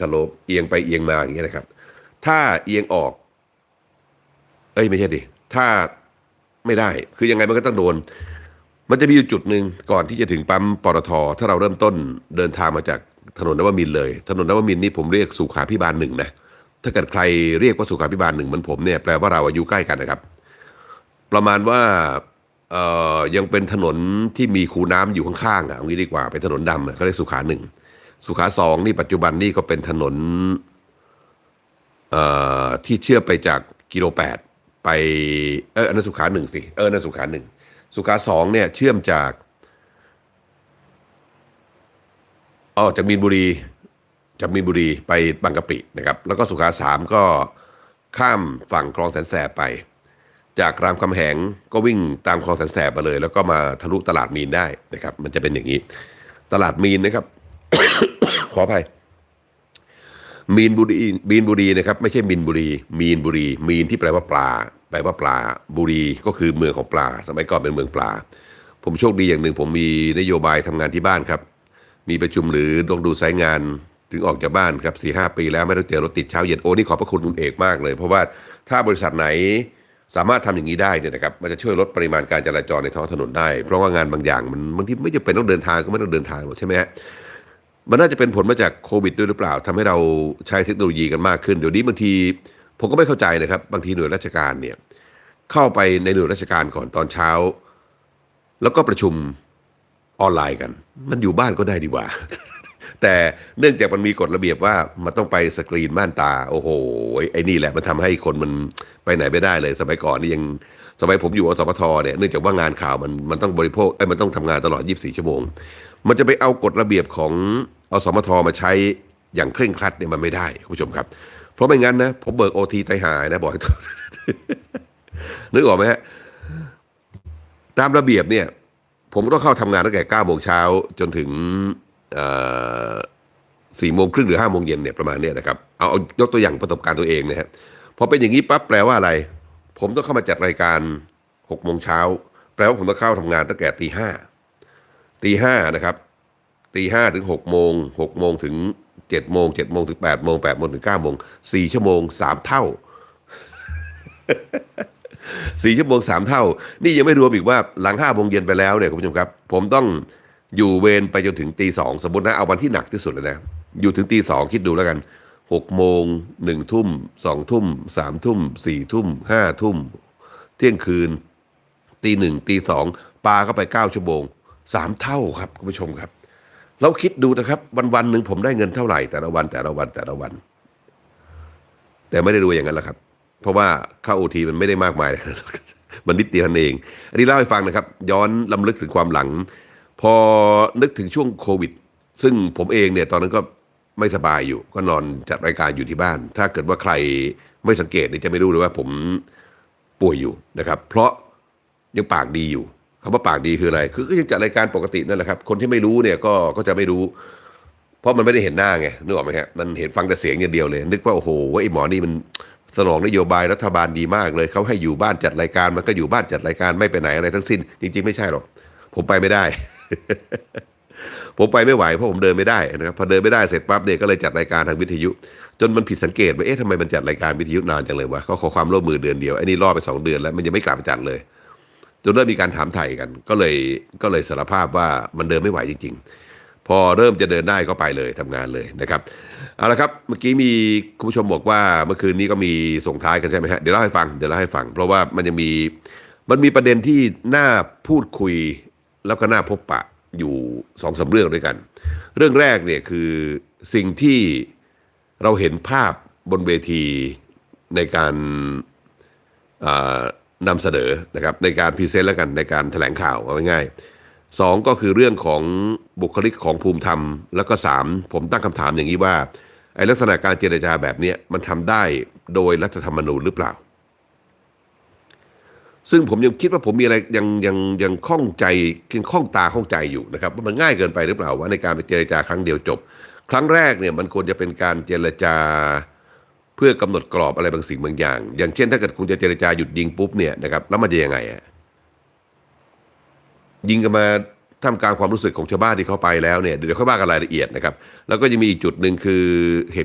สโลปเอียงไปเอียงมาอย่างเงี้ยนะครับ ถ้าเอียงออก เอ้ยไม่ใช่ดิ ถ้าไม่ได้ คือยังไงมันก็ต้องโดน มันจะมีอยู่จุดหนึ่งก่อนที่จะถึงปั๊มปตทถ้าเราเริ่มต้นเดินทางมาจากถนนนวมินเลย ถนนนวมินนี่ผมเรียกสุขาพิบาลหนึ่งนะถ้าเกิดใครเรียกว่าสุขาพิบาลหนึ่งเหมือนผมเนี่ยแปลว่าเราอายุใกล้กันนะครับ ประมาณว่าเอ่อยังเป็นถนนที่มีคูน้ำอยู่ข้างๆอะเอางี้ดีกว่าเป็นถนนดำเขาเรียกสุขาหนึ่ง สุขาสองนี่ปัจจุบันนี่ก็เป็นถนนเอ่อที่เชื่อมไปจากกิโลแปดไปเอออันนั้นสุขาหนึ่งสิเอออันนั้นสุขาหนึ่งสุขาสองเนี่ยเชื่อมจากอ๋อจากมีนบุรีจากมีนบุรีไปบางกะปินะครับแล้วก็สุขาสามก็ข้ามฝั่งคลองแสนแสบไป จากรามคำแหงก็วิ่งตามคลองแสนแสบมาเลย แล้วก็มาทะลุตลาดมีนได้นะครับ มันจะเป็นอย่างนี้ ตลาดมีนนะครับ ขออภัยมีนบุรีมีนบุรีนะครับไม่ใช่มินบุรี มีนบุรี มีนที่แปลว่าปลา แปลว่าปลา บุรีก็คือเมืองของปลา สมัยก่อนเป็นเมืองปลา ผมโชคดีอย่างหนึ่ง ผมมีนโยบายทำงานที่บ้านครับ มีประชุมหรือต้องดูสายงานถึงออกจากบ้านครับสี่ห้าปีแล้วไม่ต้องเจอรถติดเช้าเย็นโอ้นี่ขอบพระคุณคุณเอกมากเลย เพราะว่าถ้าบริษัทไหนสามารถทำอย่างนี้ได้เนี่ยนะครับมันจะช่วยลดปริมาณการจราจรในท้องถนนได้ เพราะว่างานบางอย่างมันบางทีไม่จำเป็นต้องเดินทางก็ไม่ต้องเดินทางหรอกใช่ไหมฮะ มันน่าจะเป็นผลมาจากโควิดด้วยหรือเปล่าทำให้เราใช้เทคโนโลยีกันมากขึ้น เดี๋ยวนี้บางทีผมก็ไม่เข้าใจนะครับ บางทีหน่วยราชการเนี่ยเข้าไปในหน่วยราชการก่อนตอนเช้า แล้วก็ประชุมออนไลน์กัน มันอยู่บ้านก็ได้ดีกว่า แต่เนื่องจากมันมีกฎระเบียบว่ามันต้องไปสกรีนม่านตา โอ้โหไอ้นี่แหละมันทำให้คนมันไปไหนไม่ได้เลย สมัยก่อนนี่ยังสมัยผมอยู่อสมทเนี่ยเนื่องจากว่างานข่าวมันมันต้องบริโภคเอ้ยมันต้องทำงานตลอด 24 ชั่วโมง มันจะไปเอากฎระเบียบของ เอาสมทมาใช้อย่างเคร่งครัดเนี่ยมันไม่ได้คุณผู้ชมครับ เพราะไม่งั้นนะผมเบิกโอทีไตหายนะบอกให้นึกออกไหมฮะตามระเบียบเนี่ย ผมต้องเข้าทำงานตั้งแต่เก้าโมงเช้าจนถึงสี่โมงครึ่งหรือห้าโมงเย็นเนี่ยประมาณเนี้ยนะครับเอาเอายกตัวอย่างประสบการณ์ตัวเองนะฮะพอเป็นอย่างนี้ปั๊บแปลว่าอะไร ผมต้องเข้ามาจัดรายการหกโมงเช้าแปลว่าผมต้องเข้าทำงานตั้งแต่ตีห้าตีห้านะครับ ตีห้าถึงหกโมงหกโมงถึงเจ็ดโมงเจ็ดโมงถึงแปดโมงแปดโมงถึงเก้าโมงสี่ชั่วโมงสามเท่าสี่ชั่วโมงสามเท่า นี่ยังไม่รวมอีกว่าหลังห้าโมงเย็นไปแล้วเนี่ยคุณผู้ชมครับ ผมต้องอยู่เวรไปจนถึงตีสองสมมตินะเอาวันที่หนักที่สุดเลยนะ อยู่ถึงตีสองคิดดูแล้วกันหกโมงหนึ่งทุ่มสองทุ่มสามทุ่มสี่ทุ่มห้าทุ่ม เที่ยงคืน ตีหนึ่งตีสองปาเข้าไปเก้าชั่วโมงสามเท่าครับคุณผู้ชมครับ เราคิดดูนะครับ วันวันหนึ่งผมได้เงินเท่าไหร่แต่ละวันแต่ละวันแต่ละวัน แต่ไม่ได้รวยอย่างนั้นแหละครับ เพราะว่าค่าโอทีมันไม่ได้มากมายมันนิดเดียวนั่นเอง อันนี้เล่าให้ฟังนะครับ ย้อนลำลึกถึงความหลัง พอนึกถึงช่วงโควิด ซึ่งผมเองเนี่ยตอนนั้นก็ไม่สบายอยู่ ก็นอนจัดรายการอยู่ที่บ้าน ถ้าเกิดว่าใครไม่สังเกตเนี่ยจะไม่รู้เลยว่าผมป่วยอยู่นะครับ เพราะยังปากดีอยู่ คำว่าปากดีคืออะไร คือก็ยังจัดรายการปกตินั่นแหละครับ คนที่ไม่รู้เนี่ยก็ก็จะไม่รู้ เพราะมันไม่ได้เห็นหน้าไงนึกออกไหมฮะมันเห็นฟังแต่เสียงอย่างเดียวเลย นึกว่าโอ้โหไอ้หมอนี่มันสนองนโยบายรัฐบาลดีมากเลยเขาให้อยู่บ้านจัดรายการมันก็อยู่บ้านจัดรายการไม่ไปไหนอะไรทั้งสิ้น จริง ๆ ไม่ใช่หรอกผมไปไม่ได้ ผมไปไม่ไหวเพราะผมเดินไม่ได้นะครับพอเดินไม่ได้เสร็จปั๊บเนี่ยก็เลยจัดรายการทางวิทยุ จนมันผิดสังเกตว่าเอ๊ะทำไมมันจัดรายการวิทยุนานจังเลยวะเขาขอความร่วมมือเดือนเดียวไอ้นี่รอไปสองเดือนแล้วมันยังไม่กลับมาจัดเลย จนเริ่มมีการถามไถ่กัน ก็เลยก็เลยสารภาพว่ามันเดินไม่ไหวจริง ๆ พอเริ่มจะเดินได้ก็ไปเลยทำงานเลยนะครับเอาละครับเมื่อกี้มีคุณผู้ชมบอกว่าเมื่อคืนนี้ก็มีส่งท้ายกันใช่ไหมฮะเดี๋ยวเล่าให้ฟังเดี๋ยวเล่าให้ฟัง เพราะว่ามันยังมีมันมีประเด็นที่น่าพูดคุยแล้วก็น่าพบปะอยู่สองสามเรื่องด้วยกัน เรื่องแรกเนี่ยคือสิ่งที่เราเห็นภาพบนเวทีในการอ่า นำเสนอนะครับในการพรีเซนต์แล้วกันในการแถลงข่าวเอาง่ายๆสองก็คือเรื่องของบุคลิกของภูมิธรรม แล้วก็สามผมตั้งคำถามอย่างนี้ว่าไอ้ลักษณะการเจรจาแบบนี้มันทำได้โดยรัฐธรรมนูญหรือเปล่า ซึ่งผมยังคิดว่าผมมีอะไรยังยังยังข้องใจยังข้องตาข้องใจอยู่นะครับว่ามันง่ายเกินไปหรือเปล่าว่าในการไปเจรจาครั้งเดียวจบ ครั้งแรกเนี่ยมันควรจะเป็นการเจรจา เพื่อกำหนดกรอบอะไรบางสิ่งบางอย่าง อย่างเช่น ถ้าเกิดคุณจะเจรจาหยุดยิงปุ๊บเนี่ยนะครับแล้วมันจะยังไงอะยิงกันมาท่ามกลางความรู้สึกของชาวบ้านที่เขาไปแล้วเนี่ยเดี๋ยวค่อยว่ากันรายละเอียดนะครับ แล้วก็จะมีอีกจุดหนึ่งคือเหตุ